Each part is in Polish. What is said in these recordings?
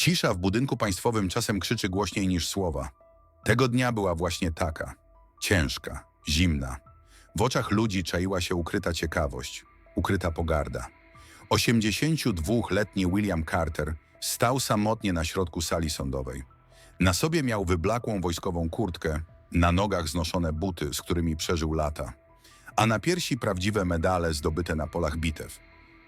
Cisza w budynku państwowym czasem krzyczy głośniej niż słowa. Tego dnia była właśnie taka. Ciężka, zimna. W oczach ludzi czaiła się ukryta ciekawość, ukryta pogarda. 82-letni William Carter stał samotnie na środku sali sądowej. Na sobie miał wyblakłą wojskową kurtkę, na nogach znoszone buty, z którymi przeżył lata, a na piersi prawdziwe medale zdobyte na polach bitew.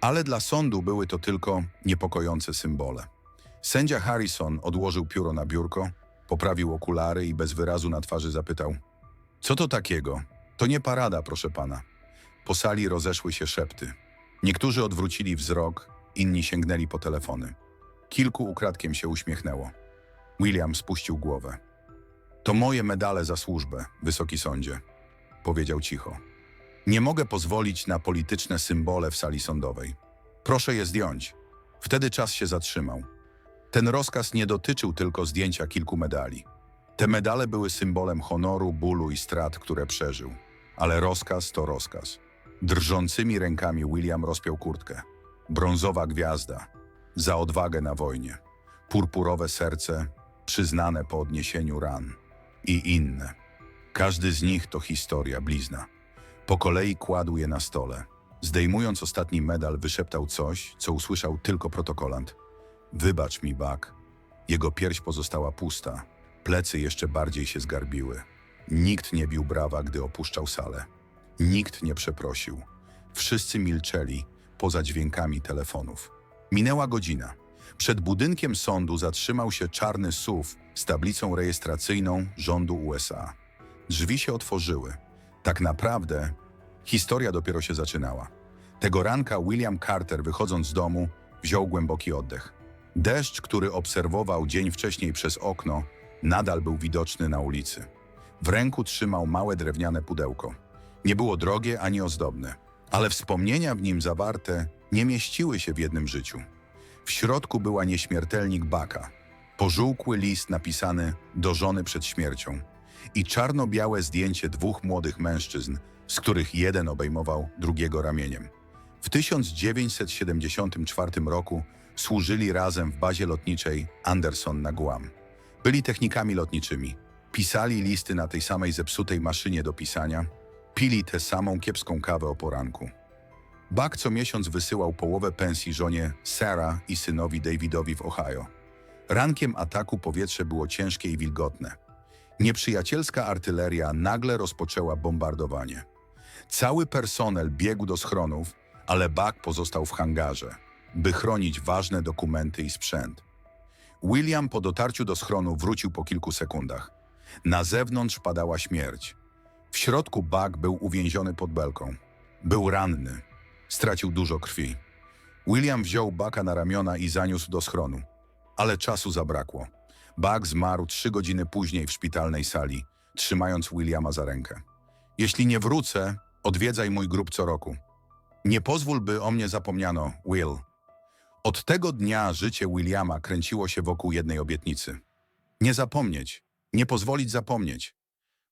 Ale dla sądu były to tylko niepokojące symbole. Sędzia Harrison odłożył pióro na biurko, poprawił okulary i bez wyrazu na twarzy zapytał: Co to takiego? To nie parada, proszę pana. Po sali rozeszły się szepty. Niektórzy odwrócili wzrok, inni sięgnęli po telefony. Kilku ukradkiem się uśmiechnęło. William spuścił głowę. To moje medale za służbę, wysoki sądzie, powiedział cicho. Nie mogę pozwolić na polityczne symbole w sali sądowej. Proszę je zdjąć. Wtedy czas się zatrzymał. Ten rozkaz nie dotyczył tylko zdjęcia kilku medali. Te medale były symbolem honoru, bólu i strat, które przeżył. Ale rozkaz to rozkaz. Drżącymi rękami William rozpiął kurtkę. Brązowa gwiazda. Za odwagę na wojnie. Purpurowe serce, przyznane po odniesieniu ran. I inne. Każdy z nich to historia blizna. Po kolei kładł je na stole. Zdejmując ostatni medal, wyszeptał coś, co usłyszał tylko protokolant. Wybacz mi, Bak. Jego pierś pozostała pusta. Plecy jeszcze bardziej się zgarbiły. Nikt nie bił brawa, gdy opuszczał salę. Nikt nie przeprosił. Wszyscy milczeli, poza dźwiękami telefonów. Minęła godzina. Przed budynkiem sądu zatrzymał się czarny SUV z tablicą rejestracyjną rządu USA. Drzwi się otworzyły. Tak naprawdę historia dopiero się zaczynała. Tego ranka William Carter, wychodząc z domu, wziął głęboki oddech. Deszcz, który obserwował dzień wcześniej przez okno, nadal był widoczny na ulicy. W ręku trzymał małe drewniane pudełko. Nie było drogie ani ozdobne, ale wspomnienia w nim zawarte nie mieściły się w jednym życiu. W środku była nieśmiertelnik Baka, pożółkły list napisany do żony przed śmiercią i czarno-białe zdjęcie dwóch młodych mężczyzn, z których jeden obejmował drugiego ramieniem. W 1974 roku służyli razem w bazie lotniczej Anderson na Guam. Byli technikami lotniczymi. Pisali listy na tej samej zepsutej maszynie do pisania, pili tę samą kiepską kawę o poranku. Buck co miesiąc wysyłał połowę pensji żonie Sarah i synowi Davidowi w Ohio. Rankiem ataku powietrze było ciężkie i wilgotne. Nieprzyjacielska artyleria nagle rozpoczęła bombardowanie. Cały personel biegł do schronów, ale Buck pozostał w hangarze, by chronić ważne dokumenty i sprzęt. William po dotarciu do schronu wrócił po kilku sekundach. Na zewnątrz padała śmierć. W środku Buck był uwięziony pod belką. Był ranny. Stracił dużo krwi. William wziął Bucka na ramiona i zaniósł do schronu. Ale czasu zabrakło. Buck zmarł trzy godziny później w szpitalnej sali, trzymając Williama za rękę. Jeśli nie wrócę, odwiedzaj mój grób co roku. Nie pozwól, by o mnie zapomniano, Will. Od tego dnia życie Williama kręciło się wokół jednej obietnicy. Nie zapomnieć, nie pozwolić zapomnieć.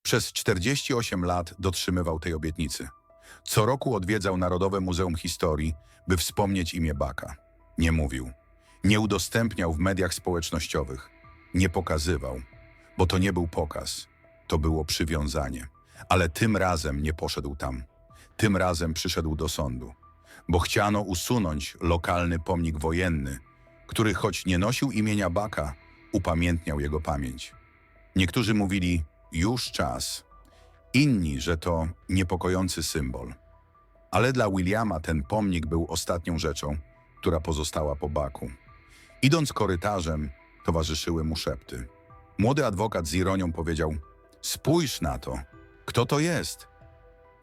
Przez 48 lat dotrzymywał tej obietnicy. Co roku odwiedzał Narodowe Muzeum Historii, by wspomnieć imię Baka. Nie mówił. Nie udostępniał w mediach społecznościowych. Nie pokazywał, bo to nie był pokaz. To było przywiązanie. Ale tym razem nie poszedł tam. Tym razem przyszedł do sądu, bo chciano usunąć lokalny pomnik wojenny, który choć nie nosił imienia Baka, upamiętniał jego pamięć. Niektórzy mówili, już czas. Inni, że to niepokojący symbol. Ale dla Williama ten pomnik był ostatnią rzeczą, która pozostała po Baku. Idąc korytarzem, towarzyszyły mu szepty. Młody adwokat z ironią powiedział: Spójrz na to. Kto to jest?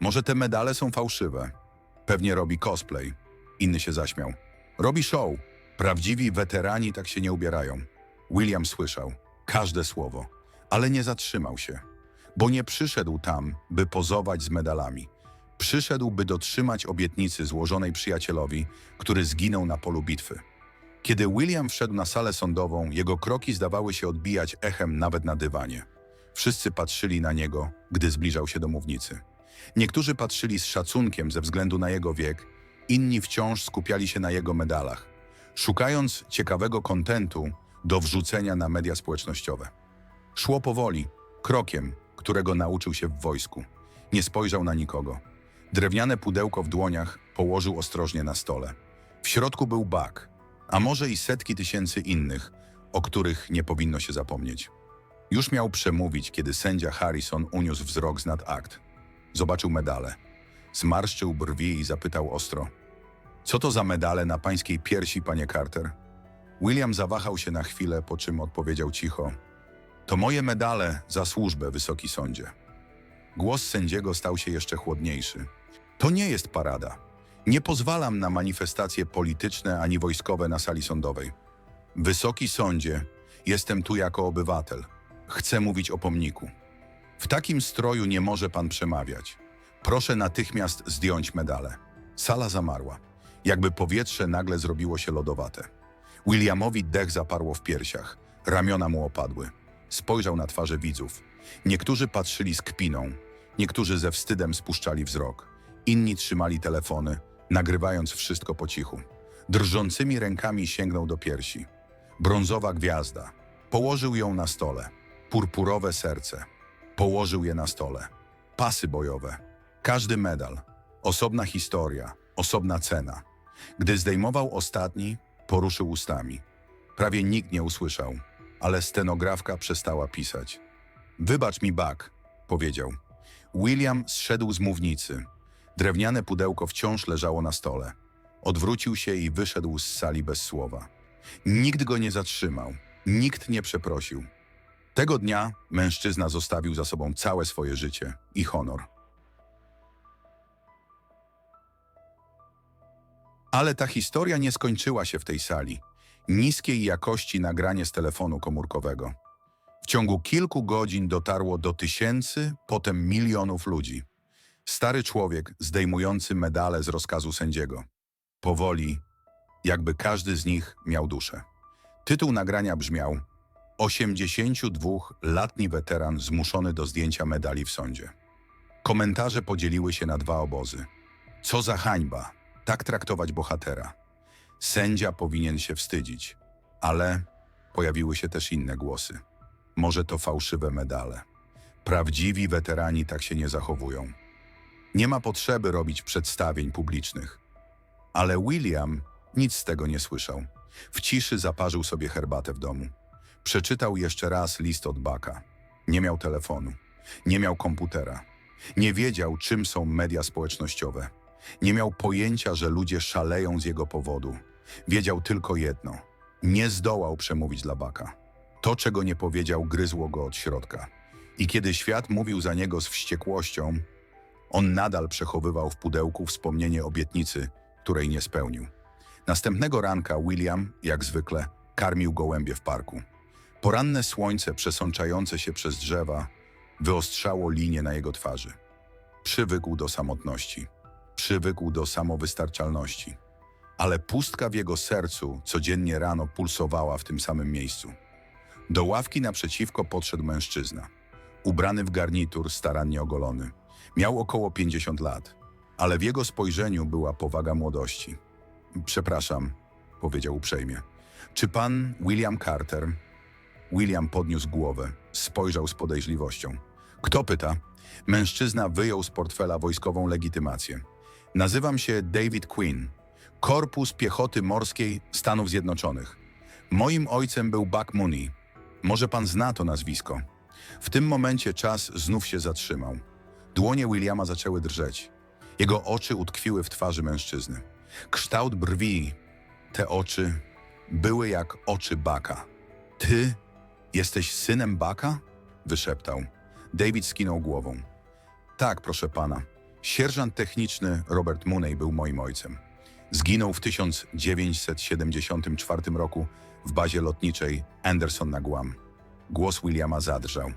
Może te medale są fałszywe. Pewnie robi cosplay. Inny się zaśmiał. Robi show. Prawdziwi weterani tak się nie ubierają. William słyszał każde słowo, ale nie zatrzymał się, bo nie przyszedł tam, by pozować z medalami. Przyszedł, by dotrzymać obietnicy złożonej przyjacielowi, który zginął na polu bitwy. Kiedy William wszedł na salę sądową, jego kroki zdawały się odbijać echem nawet na dywanie. Wszyscy patrzyli na niego, gdy zbliżał się do mównicy. Niektórzy patrzyli z szacunkiem ze względu na jego wiek, inni wciąż skupiali się na jego medalach. Szukając ciekawego kontentu, do wrzucenia na media społecznościowe. Szło powoli, krokiem, którego nauczył się w wojsku. Nie spojrzał na nikogo. Drewniane pudełko w dłoniach położył ostrożnie na stole. W środku był bak, a może i setki tysięcy innych, o których nie powinno się zapomnieć. Już miał przemówić, kiedy sędzia Harrison uniósł wzrok z nad akt. Zobaczył medale. Zmarszczył brwi i zapytał ostro. Co to za medale na pańskiej piersi, panie Carter? William zawahał się na chwilę, po czym odpowiedział cicho. To moje medale za służbę, wysoki sądzie. Głos sędziego stał się jeszcze chłodniejszy. To nie jest parada. Nie pozwalam na manifestacje polityczne ani wojskowe na sali sądowej. Wysoki sądzie, jestem tu jako obywatel. Chcę mówić o pomniku. W takim stroju nie może pan przemawiać. Proszę natychmiast zdjąć medale. Sala zamarła. Jakby powietrze nagle zrobiło się lodowate. Williamowi dech zaparło w piersiach. Ramiona mu opadły. Spojrzał na twarze widzów. Niektórzy patrzyli z kpiną, niektórzy ze wstydem spuszczali wzrok. Inni trzymali telefony, nagrywając wszystko po cichu. Drżącymi rękami sięgnął do piersi. Brązowa gwiazda. Położył ją na stole. Purpurowe serce. Położył je na stole. Pasy bojowe. Każdy medal. Osobna historia. Osobna cena. Gdy zdejmował ostatni, poruszył ustami. Prawie nikt nie usłyszał, ale stenografka przestała pisać. Wybacz mi, Buck, powiedział. William zszedł z mównicy. Drewniane pudełko wciąż leżało na stole. Odwrócił się i wyszedł z sali bez słowa. Nikt go nie zatrzymał, nikt nie przeprosił. Tego dnia mężczyzna zostawił za sobą całe swoje życie i honor. Ale ta historia nie skończyła się w tej sali. Niskiej jakości nagranie z telefonu komórkowego. W ciągu kilku godzin dotarło do tysięcy, potem milionów ludzi. Stary człowiek zdejmujący medale z rozkazu sędziego. Powoli, jakby każdy z nich miał duszę. Tytuł nagrania brzmiał 82-letni weteran zmuszony do zdjęcia medali w sądzie. Komentarze podzieliły się na dwa obozy. Co za hańba, tak traktować bohatera. Sędzia powinien się wstydzić, ale pojawiły się też inne głosy. Może to fałszywe medale. Prawdziwi weterani tak się nie zachowują. Nie ma potrzeby robić przedstawień publicznych. Ale William nic z tego nie słyszał. W ciszy zaparzył sobie herbatę w domu. Przeczytał jeszcze raz list od Baka. Nie miał telefonu, nie miał komputera. Nie wiedział, czym są media społecznościowe. Nie miał pojęcia, że ludzie szaleją z jego powodu. Wiedział tylko jedno. Nie zdołał przemówić dla Baka. To, czego nie powiedział, gryzło go od środka. I kiedy świat mówił za niego z wściekłością, on nadal przechowywał w pudełku wspomnienie obietnicy, której nie spełnił. Następnego ranka William, jak zwykle, karmił gołębie w parku. Poranne słońce przesączające się przez drzewa wyostrzało linie na jego twarzy. Przywykł do samotności, przywykł do samowystarczalności, ale pustka w jego sercu codziennie rano pulsowała w tym samym miejscu. Do ławki naprzeciwko podszedł mężczyzna, ubrany w garnitur, starannie ogolony. Miał około 50 lat, ale w jego spojrzeniu była powaga młodości. Przepraszam, powiedział uprzejmie. Czy pan William Carter? William podniósł głowę, spojrzał z podejrzliwością. Kto pyta? Mężczyzna wyjął z portfela wojskową legitymację. Nazywam się David Quinn, Korpus Piechoty Morskiej Stanów Zjednoczonych. Moim ojcem był Buck Mooney. Może pan zna to nazwisko. W tym momencie czas znów się zatrzymał. Dłonie Williama zaczęły drżeć. Jego oczy utkwiły w twarzy mężczyzny. Kształt brwi, te oczy, były jak oczy Baka. Ty jesteś synem Baka? wyszeptał. David skinął głową. Tak, proszę pana. Sierżant techniczny Robert Mooney był moim ojcem. Zginął w 1974 roku w bazie lotniczej Anderson na Guam. Głos Williama zadrżał.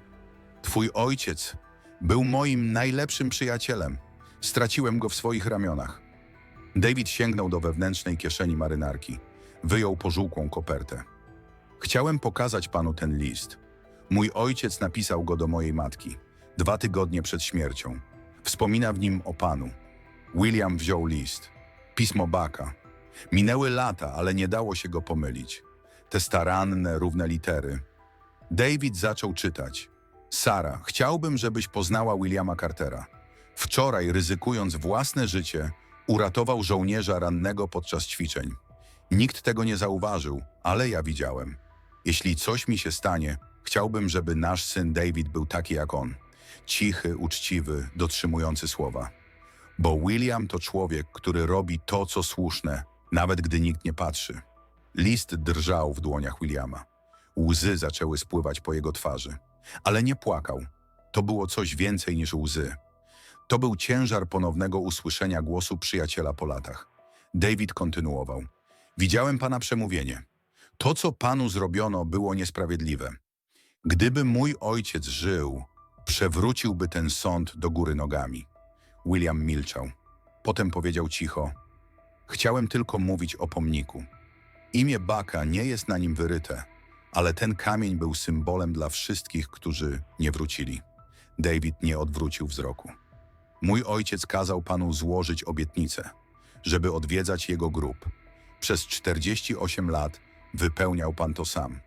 Twój ojciec był moim najlepszym przyjacielem. Straciłem go w swoich ramionach. David sięgnął do wewnętrznej kieszeni marynarki. Wyjął pożółkłą kopertę. Chciałem pokazać panu ten list. Mój ojciec napisał go do mojej matki, dwa tygodnie przed śmiercią. Wspomina w nim o panu. William wziął list. Pismo Baka. Minęły lata, ale nie dało się go pomylić. te staranne, równe litery. David zaczął czytać. Sara, chciałbym, żebyś poznała Williama Cartera. Wczoraj, ryzykując własne życie, uratował żołnierza rannego podczas ćwiczeń. Nikt tego nie zauważył, ale ja widziałem. Jeśli coś mi się stanie, chciałbym, żeby nasz syn David był taki jak on. Cichy, uczciwy, dotrzymujący słowa. Bo William to człowiek, który robi to, co słuszne, nawet gdy nikt nie patrzy. List drżał w dłoniach Williama. Łzy zaczęły spływać po jego twarzy. Ale nie płakał. To było coś więcej niż łzy. To był ciężar ponownego usłyszenia głosu przyjaciela po latach. David kontynuował. Widziałem pana przemówienie. To, co panu zrobiono, było niesprawiedliwe. Gdyby mój ojciec żył, przewróciłby ten sąd do góry nogami. William milczał. Potem powiedział cicho. Chciałem tylko mówić o pomniku. Imię Baka nie jest na nim wyryte, ale ten kamień był symbolem dla wszystkich, którzy nie wrócili. David nie odwrócił wzroku. Mój ojciec kazał panu złożyć obietnicę, żeby odwiedzać jego grób. Przez 48 lat wypełniał pan to sam.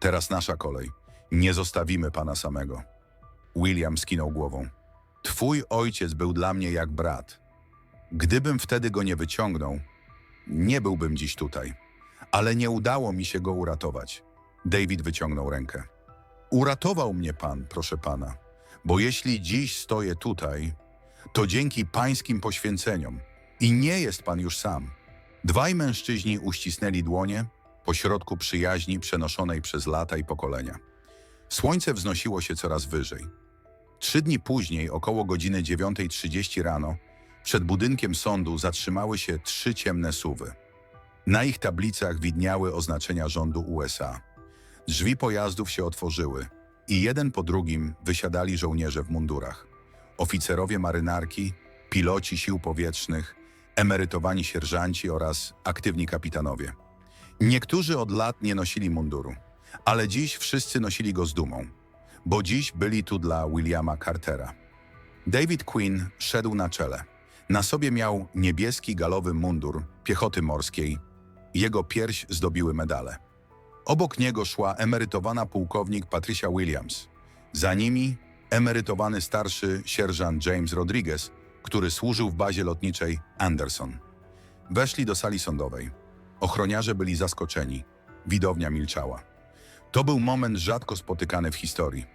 Teraz nasza kolej. Nie zostawimy pana samego. William skinął głową. Twój ojciec był dla mnie jak brat. Gdybym wtedy go nie wyciągnął, nie byłbym dziś tutaj. Ale nie udało mi się go uratować. David wyciągnął rękę. Uratował mnie pan, proszę pana, bo jeśli dziś stoję tutaj, to dzięki pańskim poświęceniom i nie jest pan już sam. Dwaj mężczyźni uścisnęli dłonie pośrodku przyjaźni przenoszonej przez lata i pokolenia. Słońce wznosiło się coraz wyżej. Trzy dni później, około godziny 9.30 rano, przed budynkiem sądu zatrzymały się trzy ciemne suwy. Na ich tablicach widniały oznaczenia rządu USA. Drzwi pojazdów się otworzyły i jeden po drugim wysiadali żołnierze w mundurach. Oficerowie marynarki, piloci sił powietrznych, emerytowani sierżanci oraz aktywni kapitanowie. Niektórzy od lat nie nosili munduru, ale dziś wszyscy nosili go z dumą, bo dziś byli tu dla Williama Cartera. David Quinn szedł na czele. Na sobie miał niebieski galowy mundur piechoty morskiej. Jego pierś zdobiły medale. Obok niego szła emerytowana pułkownik Patricia Williams. Za nimi emerytowany starszy sierżant James Rodriguez, który służył w bazie lotniczej Anderson. Weszli do sali sądowej. Ochroniarze byli zaskoczeni. Widownia milczała. To był moment rzadko spotykany w historii.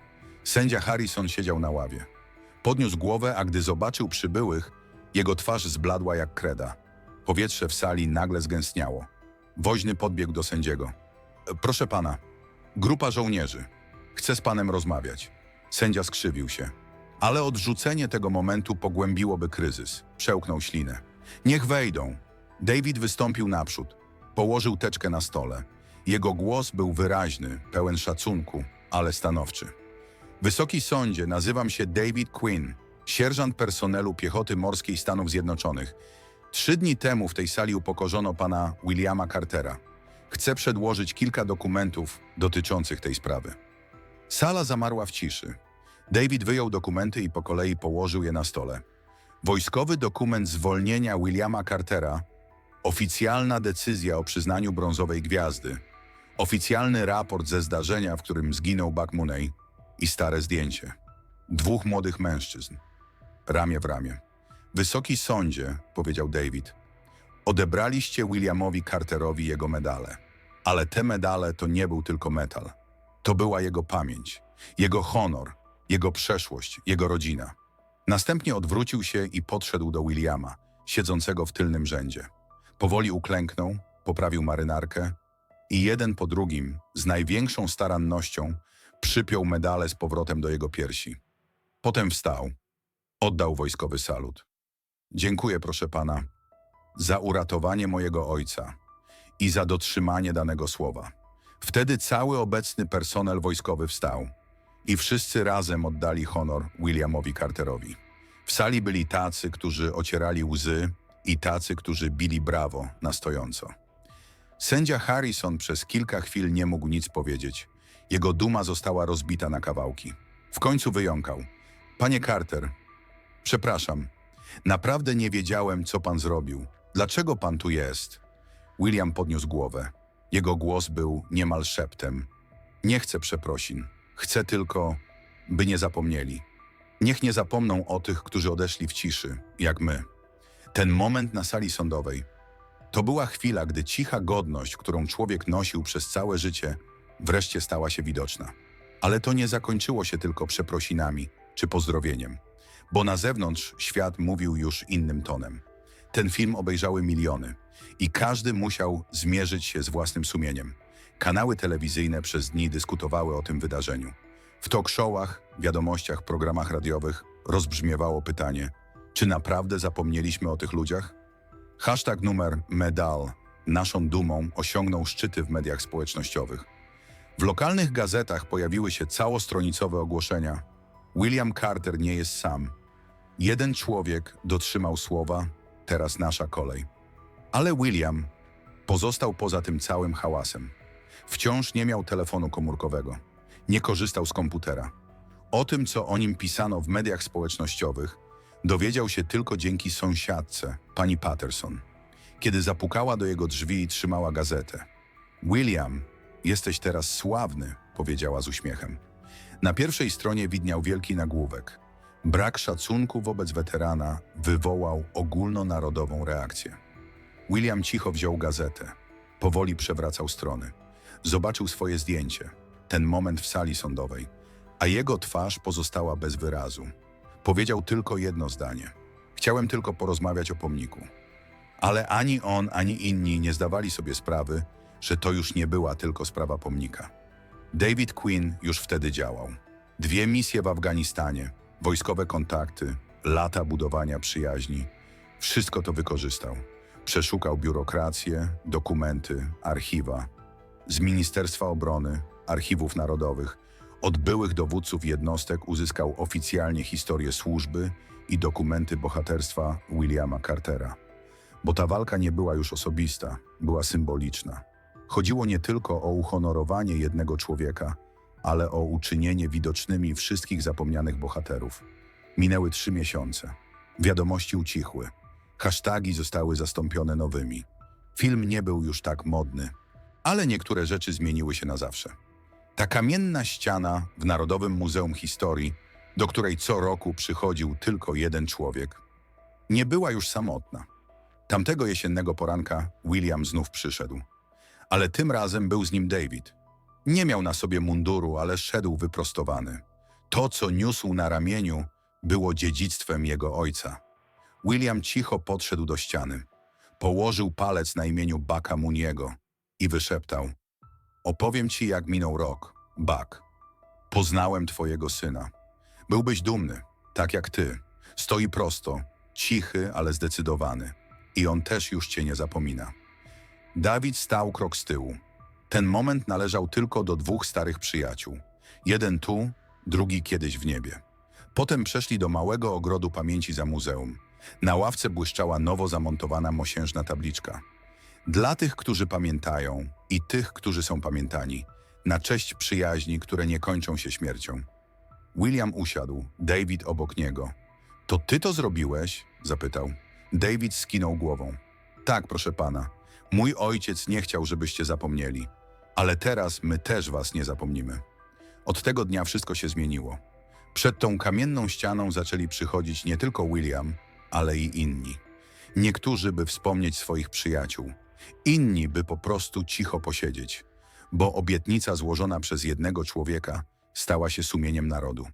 Sędzia Harrison siedział na ławie. Podniósł głowę, a gdy zobaczył przybyłych, jego twarz zbladła jak kreda. Powietrze w sali nagle zgęstniało. Woźny podbiegł do sędziego. "E, Proszę pana, grupa żołnierzy. Chcę z panem rozmawiać. Sędzia skrzywił się. Ale odrzucenie tego momentu pogłębiłoby kryzys. Przełknął ślinę. Niech wejdą. David wystąpił naprzód. Położył teczkę na stole. Jego głos był wyraźny, pełen szacunku, ale stanowczy. Wysoki sądzie, nazywam się David Quinn, sierżant personelu piechoty morskiej Stanów Zjednoczonych. Trzy dni temu w tej sali upokorzono pana Williama Cartera. Chcę przedłożyć kilka dokumentów dotyczących tej sprawy. Sala zamarła w ciszy. David wyjął dokumenty i po kolei położył je na stole. Wojskowy dokument zwolnienia Williama Cartera, oficjalna decyzja o przyznaniu brązowej gwiazdy, oficjalny raport ze zdarzenia, w którym zginął Buck Mooney i stare zdjęcie. Dwóch młodych mężczyzn, ramię w ramię. Wysoki sądzie, powiedział David, odebraliście Williamowi Carterowi jego medale. Ale te medale to nie był tylko metal. To była jego pamięć, jego honor, jego przeszłość, jego rodzina. Następnie odwrócił się i podszedł do Williama, siedzącego w tylnym rzędzie. Powoli uklęknął, poprawił marynarkę i jeden po drugim, z największą starannością, przypiął medale z powrotem do jego piersi. Potem wstał. Oddał wojskowy salut. Dziękuję, proszę pana, za uratowanie mojego ojca i za dotrzymanie danego słowa. Wtedy cały obecny personel wojskowy wstał i wszyscy razem oddali honor Williamowi Carterowi. W sali byli tacy, którzy ocierali łzy i tacy, którzy bili brawo na stojąco. Sędzia Harrison przez kilka chwil nie mógł nic powiedzieć. Jego duma została rozbita na kawałki. W końcu wyjąkał. Panie Carter, przepraszam, naprawdę nie wiedziałem, co pan zrobił. Dlaczego pan tu jest? William podniósł głowę. Jego głos był niemal szeptem. Nie chcę przeprosin. Chcę tylko, by nie zapomnieli. Niech nie zapomną o tych, którzy odeszli w ciszy, jak my. Ten moment na sali sądowej to była chwila, gdy cicha godność, którą człowiek nosił przez całe życie, wreszcie stała się widoczna. Ale to nie zakończyło się tylko przeprosinami czy pozdrowieniem, bo na zewnątrz świat mówił już innym tonem. Ten film obejrzały miliony i każdy musiał zmierzyć się z własnym sumieniem. Kanały telewizyjne przez dni dyskutowały o tym wydarzeniu. W talk showach, wiadomościach, programach radiowych rozbrzmiewało pytanie, czy naprawdę zapomnieliśmy o tych ludziach? Hashtag numer medal, naszą dumą, osiągnął szczyty w mediach społecznościowych. W lokalnych gazetach pojawiły się całostronicowe ogłoszenia. William Carter nie jest sam. Jeden człowiek dotrzymał słowa, teraz nasza kolej. Ale William pozostał poza tym całym hałasem. Wciąż nie miał telefonu komórkowego. Nie korzystał z komputera. O tym, co o nim pisano w mediach społecznościowych, dowiedział się tylko dzięki sąsiadce, pani Patterson, kiedy zapukała do jego drzwi i trzymała gazetę. William, jesteś teraz sławny, powiedziała z uśmiechem. Na pierwszej stronie widniał wielki nagłówek. Brak szacunku wobec weterana wywołał ogólnonarodową reakcję. William cicho wziął gazetę. Powoli przewracał strony. Zobaczył swoje zdjęcie, ten moment w sali sądowej, a jego twarz pozostała bez wyrazu. Powiedział tylko jedno zdanie. Chciałem tylko porozmawiać o pomniku. Ale ani on, ani inni nie zdawali sobie sprawy, że to już nie była tylko sprawa pomnika. David Quinn już wtedy działał. Dwie misje w Afganistanie, wojskowe kontakty, lata budowania przyjaźni. Wszystko to wykorzystał. Przeszukał biurokrację, dokumenty, archiwa. Z Ministerstwa Obrony, Archiwów Narodowych, od byłych dowódców jednostek uzyskał oficjalnie historię służby i dokumenty bohaterstwa Williama Cartera. Bo ta walka nie była już osobista, była symboliczna. Chodziło nie tylko o uhonorowanie jednego człowieka, ale o uczynienie widocznymi wszystkich zapomnianych bohaterów. Minęły trzy miesiące. Wiadomości ucichły. Hasztagi zostały zastąpione nowymi. Film nie był już tak modny, ale niektóre rzeczy zmieniły się na zawsze. Ta kamienna ściana w Narodowym Muzeum Historii, do której co roku przychodził tylko jeden człowiek, nie była już samotna. Tamtego jesiennego poranka William znów przyszedł. Ale tym razem był z nim David. Nie miał na sobie munduru, ale szedł wyprostowany. To, co niósł na ramieniu, było dziedzictwem jego ojca. William cicho podszedł do ściany. Położył palec na imieniu Baka Muniego i wyszeptał. Opowiem ci, jak minął rok, Bak. Poznałem twojego syna. Byłbyś dumny, tak jak ty. Stoi prosto, cichy, ale zdecydowany. I on też już cię nie zapomina. Dawid stał krok z tyłu. Ten moment należał tylko do dwóch starych przyjaciół. Jeden tu, drugi kiedyś w niebie. Potem przeszli do małego ogrodu pamięci za muzeum. Na ławce błyszczała nowo zamontowana mosiężna tabliczka. Dla tych, którzy pamiętają i tych, którzy są pamiętani, na cześć przyjaźni, które nie kończą się śmiercią. William usiadł, David obok niego. To ty to zrobiłeś? zapytał. David skinął głową. Tak, proszę pana. Mój ojciec nie chciał, żebyście zapomnieli. Ale teraz my też was nie zapomnimy. Od tego dnia wszystko się zmieniło. Przed tą kamienną ścianą zaczęli przychodzić nie tylko William, ale i inni. Niektórzy, by wspomnieć swoich przyjaciół, inni, by po prostu cicho posiedzieć, bo obietnica złożona przez jednego człowieka stała się sumieniem narodu.